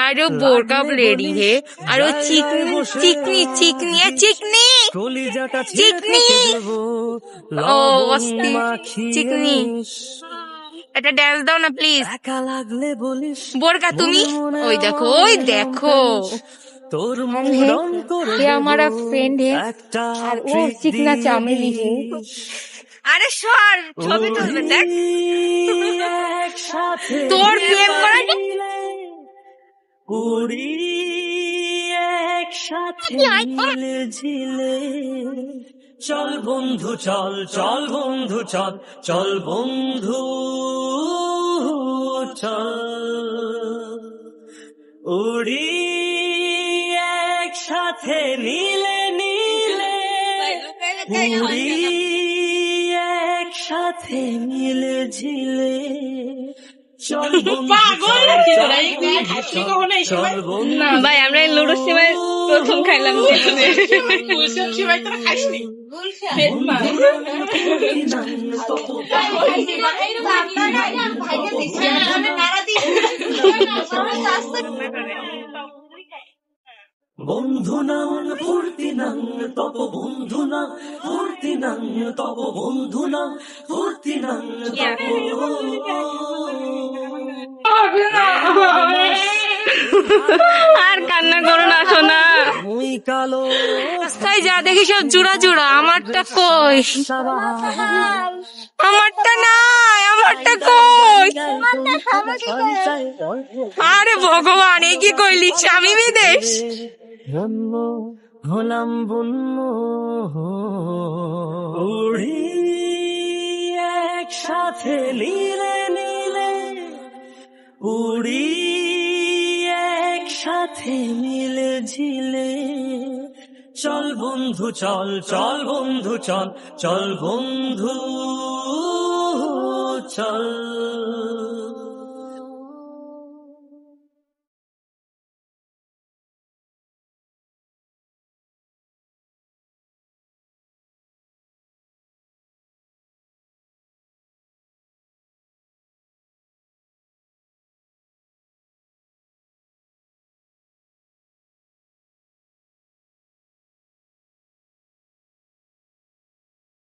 और वो बोरका लेडी है और वो चिकनी चिकनी चिकनी है चिकनी কলিজাটা চিকনি। ও অস্থি চিকনি একটা ড্যান্স দাও না প্লিজ একা লাগলে বলিস বোরকা তুমি ওই দেখো ওই দেখো তোর हम है মন করে ये हमारा फ्रेंड है একটা और वो चिकना चामेली है আরে সর ছবি তুলবে দেখ একসাথে তোর প্রেম করা উড়ি একসাথে মিলে ঝিলে চল বন্ধু চল চল বন্ধু চল চল বন্ধু চল। উড়ি একসাথে নীলে নীলে উড়ি একসাথে মিলে ঝিলে ভাই আমরা লুডো সিমাই প্রথম খাইলাম বন্ধু নাং ফুর্তি নাং তব বন্ধু নাং ফুর্তি নাং তব বন্ধু নাং ফুর্তি নাং আর কান্না করো না ওই রাস্তায় যা দেখি সব জোড়া জোড়া আমারটা কই? আমারটা নাই আমারটা কই? আরে ভগবান এ কি কইলি স্বামী বিদেশ? হলাম বন্য উড়ি একসাথে নীলে নীলে উড়ি একসাথে মিলে ঝিলে। চল বন্ধু চল চল বন্ধু চল চল বন্ধু চল।